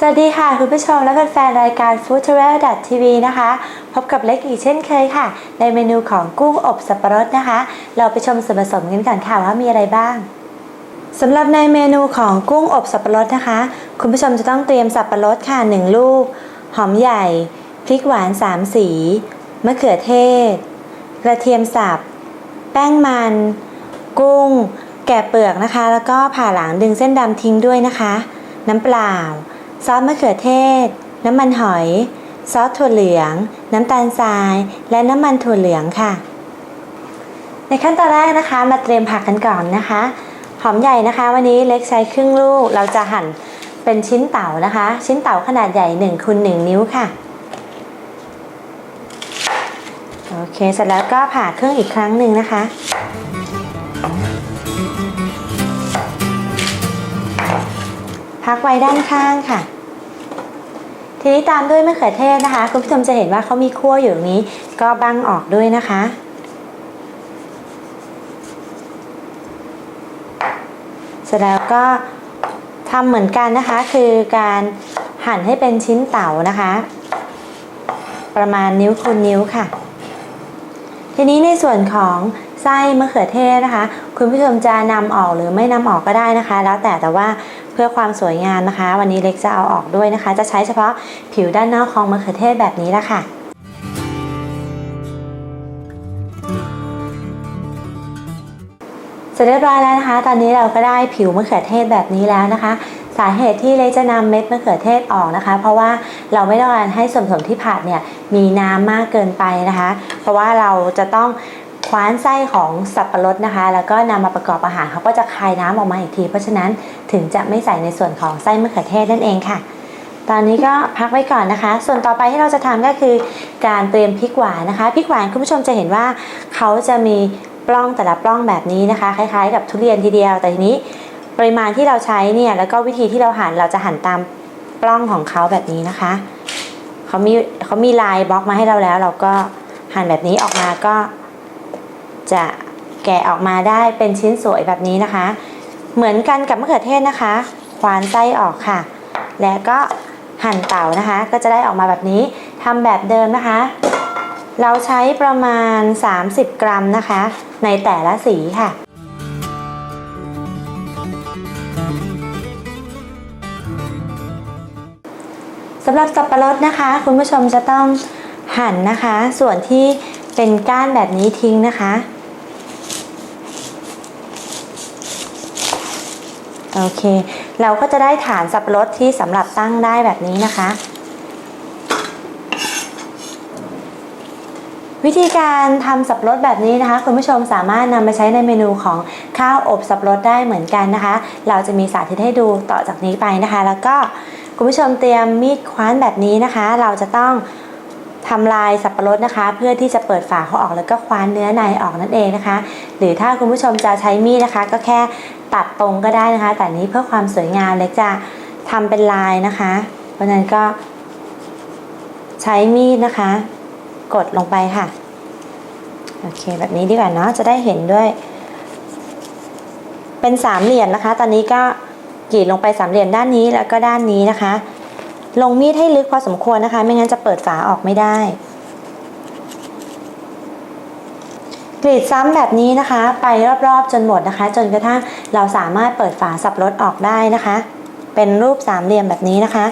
สวัสดีค่ะคุณผู้ชมและแฟนๆรายการ Food Travel TV นะคะ พบกับเล็กอีกเช่นเคยค่ะ ในเมนูของกุ้งอบสับปะรดนะคะ เราไปชมส่วนผสมกันก่อนค่ะว่ามีอะไรบ้างสำหรับในเมนูของกุ้งอบสับปะรดนะคะ คุณผู้ชมจะต้องเตรียมสับปะรดค่ะ 1 ลูก หอมใหญ่ พริกหวาน 3 สี มะเขือเทศ กระเทียมสับ แป้งมัน กุ้ง แกะเปลือกนะคะ แล้วก็ผ่าหลังดึงเส้นดำทิ้งด้วยนะคะ น้ำเปล่า ซอสมะเขือเทศ น้ำมันหอย ซอสถั่วเหลือง น้ำตาลทราย และน้ำมันถั่วเหลืองค่ะ ในขั้นตอนแรกนะคะมาเตรียมผักกันก่อนนะคะ หอมใหญ่นะคะ วันนี้เล็กใช้ครึ่งลูก เราจะหั่นเป็นชิ้นเต๋านะคะ ชิ้นเต๋าขนาดใหญ่1คูณ1นิ้วค่ะ โอเคเสร็จแล้วก็ผ่าครึ่งอีกครั้งหนึ่งนะคะพักไว้ด้านข้างค่ะ ทีนี้ตามด้วยมะเขือเทศนะคะ คุณผู้ชมจะเห็นว่าเขามีขั้วอยู่ตรงนี้ ก็บังออกด้วยนะคะ เสร็จแล้วก็ทำเหมือนกันนะคะ คือการหั่นให้เป็นชิ้นเต๋านะคะ ประมาณนิ้วคูณนิ้วค่ะ ทีนี้ในส่วนของ ส้มะเขือเทศนะคะ คุณผู้ชมจะนำออกหรือไม่นำออกก็ได้นะคะ แล้วแต่แต่ว่าเพื่อความสวยงามนะคะ วันนี้เล็กจะเอาออกด้วยนะคะ จะใช้เฉพาะผิวด้านนอกของมะเขือเทศแบบนี้ละค่ะเสร็จเรียบร้อยแล้วนะคะ ตอนนี้เราก็ได้ผิวมะเขือเทศแบบนี้แล้วนะคะสาเหตุที่เล็กจะนำเม็ดมะเขือเทศออกนะคะ เพราะว่าเราไม่ต้องการให้ส่วนผสมที่ผัดเนี่ยมีน้ำมากเกินไปนะคะ เพราะว่าเราจะต้อง คว้านไส้ของสับปะรดนะคะ แล้วก็นำมาประกอบอาหารเขาก็จะคายน้ำออกมาอีกที เพราะฉะนั้นถึงจะไม่ใส่ในส่วนของไส้มะเขือเทศนั่นเองค่ะ ตอนนี้ก็พักไว้ก่อนนะคะ ส่วนต่อไปที่เราจะทำก็คือการเตรียมพริกหวานนะคะพริกหวานคุณผู้ชมจะเห็นว่าเขาจะมีปล้องแต่ละปล้องแบบนี้นะคะ คล้าย ๆ กับทุเรียนทีเดียวแต่ทีนี้ปริมาณที่เราใช้เนี่ยแล้วก็วิธีที่เราหั่นเราจะหั่นตามปล้องของเขาแบบนี้นะคะเขามีเขามีลายบล็อกมาให้เราแล้ว เราก็หั่นแบบนี้ออกมาก็ จะแกะออกมาได้เป็นชิ้นสวยแบบนี้นะคะ เหมือนกันกับมะเขือเทศนะคะ ควานไส้ออกค่ะ แล้วก็หั่นเต๋านะคะ ก็จะได้ออกมาแบบนี้ทำแบบเดิมนะคะ เราใช้ประมาณ 30 กรัมนะคะ ในแต่ละสีค่ะสำหรับสับปะรดนะคะ คุณผู้ชมจะต้องหั่นนะคะ ส่วนที่เป็นก้านแบบนี้ทิ้งนะคะ โอเค เราก็จะได้ฐานสับปะรดที่สำหรับตั้งได้แบบนี้นะคะ วิธีการทำสับปะรดแบบนี้นะคะ คุณผู้ชมสามารถนำไปใช้ในเมนูของข้าวอบสับปะรดได้เหมือนกันนะคะ เราจะมีสาธิตให้ดูต่อจากนี้ไปนะคะ แล้วก็คุณผู้ชมเตรียมมีดคว้านแบบนี้นะคะ เราจะต้อง ทำลายสับปะรดนะคะ เพื่อที่จะเปิดฝาเขาออกแล้วก็คว้านเนื้อในออกนั่นเองนะคะ หรือถ้าคุณผู้ชมจะใช้มีดนะคะ ก็แค่ตัดตรงก็ได้นะคะ แต่นี้เพื่อความสวยงามเล็กจะทำเป็นลายนะคะ เพราะฉะนั้นก็ใช้มีดนะคะ กดลงไปค่ะโอเคแบบนี้ดีกว่าเนาะจะได้เห็นด้วย เป็นสามเหลี่ยมนะคะ ตอนนี้ก็กรีดลงไปสามเหลี่ยมด้านนี้แล้วก็ด้านนี้นะคะ ลงมีดให้ลึกพอสมควรนะคะ ไม่งั้นจะเปิดฝาออกไม่ได้ กรีดซ้ำแบบนี้นะคะ ไปรอบๆจนหมดนะคะ จนกระทั่งเราสามารถเปิดฝาสับรถออกได้นะคะ เป็นรูปสามเหลี่ยมแบบนี้นะคะ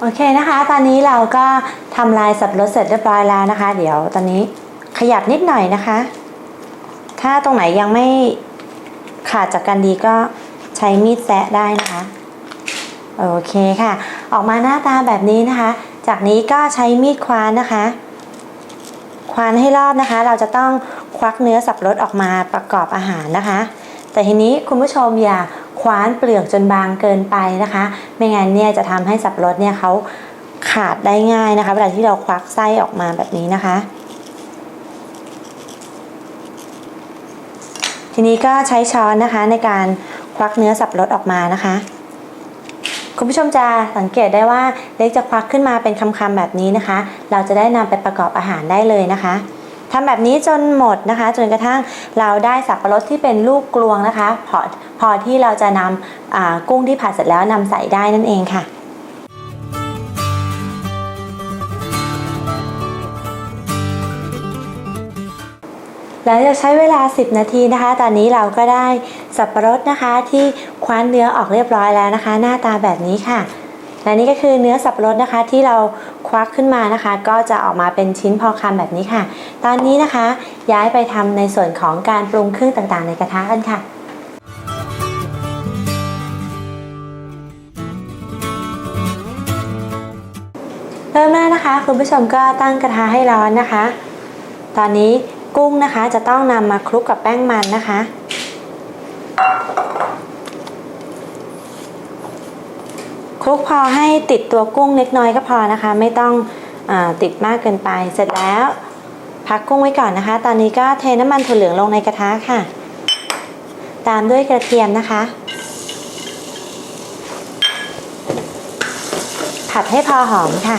โอเคนะคะ ตอนนี้เราก็ทำลายสับรดเสร็จเรียบร้อยแล้วนะคะ เดี๋ยวตอนนี้ ยับนิดหน่อยนะคะ ถ้าตรงไหนยังไม่ขาดจากกันดีก็ใช้มีดแซะได้นะคะ โอเคค่ะ ออกมาหน้าตาแบบนี้นะคะ จากนี้ก็ใช้มีดควานนะคะ ควานให้รอบนะคะ เราจะต้องควักเนื้อสับปะรดออกมาประกอบอาหารนะคะ แต่ทีนี้คุณผู้ชมอย่าคว้านเปลือกจนบางเกินไปนะคะ ไม่งั้นเนี่ยจะทำให้สับปะรดเนี่ยเขาขาดได้ง่ายนะคะ เวลาที่เราควักไส้ออกมาแบบนี้นะคะ ทีนี้ก็ใช้ช้อนนะคะในการควักเนื้อสับปะรดออกมานะคะ คุณผู้ชมจะสังเกตได้ว่าเล็กจะควักขึ้นมาเป็นคำๆแบบนี้นะคะ เราจะได้นำไปประกอบอาหารได้เลยนะคะทำแบบนี้จนหมดนะคะ จนกระทั่งเราได้สับปะรดที่เป็นลูกกลวงนะคะ พอพอที่เราจะนำกุ้งที่ผัดเสร็จแล้วนำใส่ได้นั่นเองค่ะ หลังจากใช้เวลา 10 นาทีนะคะ ตอนนี้เราก็ได้สับปะรดนะคะที่คว้านเนื้อออกเรียบร้อยแล้วนะคะ หน้าตาแบบนี้ค่ะ และนี่ก็คือเนื้อสับปะรดนะคะที่เราควักขึ้นมานะคะ ก็จะออกมาเป็นชิ้นพอคำแบบนี้ค่ะ ตอนนี้นะคะย้ายไปทำในส่วนของการปรุงเครื่องต่างๆ ในกระทะกันค่ะเริ่มแรกนะคะ คุณผู้ชมก็ตั้งกระทะให้ร้อนนะคะ ตอนนี้ กุ้งนะคะ จะต้องนำมาคลุกกับแป้งมันนะคะ คลุกพอให้ติดตัวกุ้งเล็กน้อยก็พอนะคะ ไม่ต้องอติดมากเกินไปเสร็จแล้ว พักกุ้งไว้ก่อนนะคะ ตอนนี้ก็เทน้ำมันถั่วเหลืองลงในกระทะค่ะ ตามด้วยกระเทียมนะคะ ผัดให้พอหอมค่ะ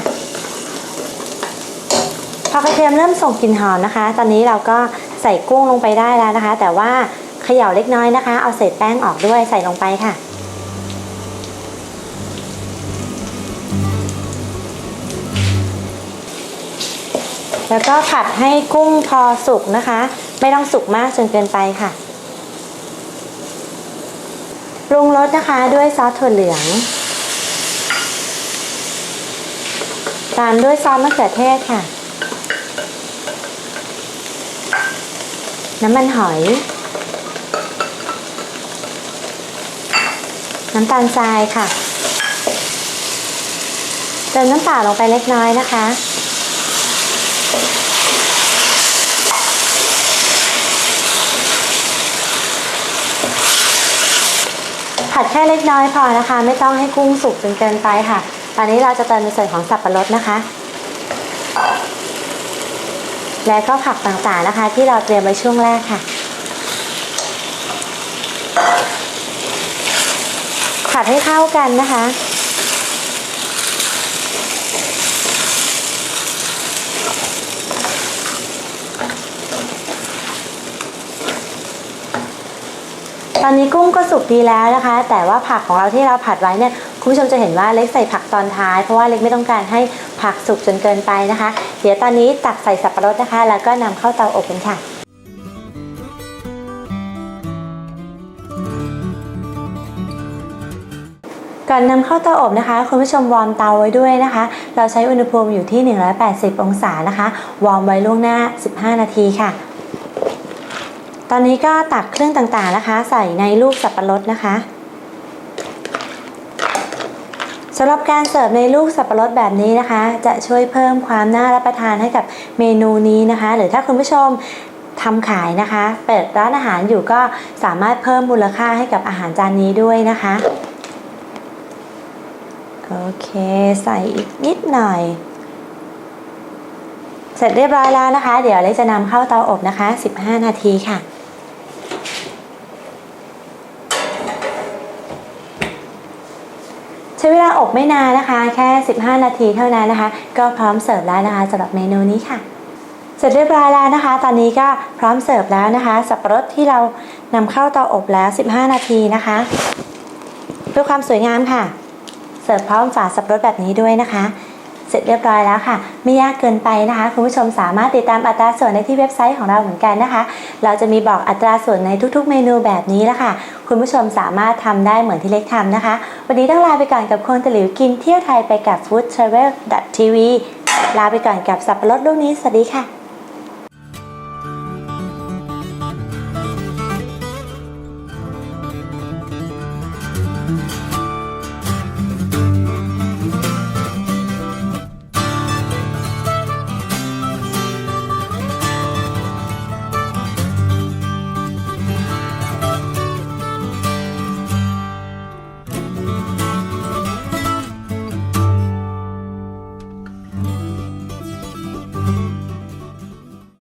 พอกระเทียมเริ่มส่งกลิ่นหอมนะคะ ตอนนี้เราก็ใส่กุ้งลงไปได้แล้วนะคะ แต่ว่าเขย่าเล็กน้อยนะคะ เอาเศษแป้งออกด้วยใส่ลงไปค่ะแล้วก็ผัดให้กุ้งพอสุกนะคะ ไม่ต้องสุกมากจนเกินไปค่ะปรุงรสนะคะด้วยซอสถั่วเหลือง ตามด้วยซอสมะเขือเทศค่ะ น้ำมันหอย น้ำตาลทรายค่ะ เติมน้ำเปล่าลงไปเล็กน้อยนะคะ ผัดแค่เล็กน้อยพอนะคะ ไม่ต้องให้กุ้งสุกจนเกินไปค่ะ ตอนนี้เราจะเติมในส่วนของสับปะรดนะคะ และก็ผักต่างๆนะคะ ที่เราเตรียมไว้ช่วงแรกค่ะ ผัดให้เข้ากันนะคะตอนนี้กุ้งก็สุกดีแล้วนะคะ แต่ว่าผักของเราที่เราผัดไว้เนี่ยคุณผู้ชมจะเห็นว่าเล็กใส่ผักตอนท้าย เพราะว่าเล็กไม่ต้องการให้ ผักสุกจนเกินไปนะคะ เดี๋ยวตอนนี้ตักใส่สับปะรดนะคะ แล้วก็นำเข้าเตาอบกันค่ะก่อนนำเข้าเตาอบนะคะ คุณผู้ชมวอร์มเตาไว้ด้วยนะคะ เราใช้อุณหภูมิอยู่ที่ 180 องศานะคะ วอร์มไว้ล่วงหน้า 15 นาทีค่ะ ตอนนี้ก็ตักเครื่องต่างๆนะคะ ใส่ในลูกสับปะรดนะคะ สำหรับการเสิร์ฟในลูกสับปะรดแบบนี้นะคะ จะช่วยเพิ่มความน่ารับประทานให้กับเมนูนี้นะคะ หรือถ้าคุณผู้ชมทำขายนะคะ เปิดร้านอาหารอยู่ก็สามารถเพิ่มมูลค่าให้กับอาหารจานนี้ด้วยนะคะโอเค ใส่อีกนิดหน่อย เสร็จเรียบร้อยแล้วนะคะ เดี๋ยวเล็กจะนำเข้าเตาอบนะคะ 15 นาทีค่ะ ใช้เวลาอบ ไม่นานนะคะ แค่ 15 นาทีเท่านั้นนะคะ ก็พร้อมเสิร์ฟแล้วนะคะสำหรับเมนูนี้ค่ะ เสร็จเรียบร้อยแล้วนะคะ ตอนนี้ก็พร้อมเสิร์ฟแล้วนะคะ สับปะรดที่เรานำเข้าเตาอบแล้ว 15 นาทีนะคะ เพื่อความสวยงามค่ะ เสิร์ฟพร้อมฝาสับปะรดแบบนี้ด้วยนะคะ เสร็จเรียบร้อยแล้วค่ะ ไม่ยากเกินไปนะคะ คุณผู้ชมสามารถติดตามอัตราส่วนในที่เว็บไซต์ของเราเหมือนกันนะคะ เราจะมีบอกอัตราส่วนในทุกๆ เมนูแบบนี้แล้วค่ะ คุณผู้ชมสามารถทำได้เหมือนที่เล็กทำนะคะ วันนี้ต้องลาไปก่อนกับคนตะหลิวกินเที่ยวไทยไปกับ food travel tv ลาไปก่อนกับสับปะรดลูกนี้สวัสดีค่ะ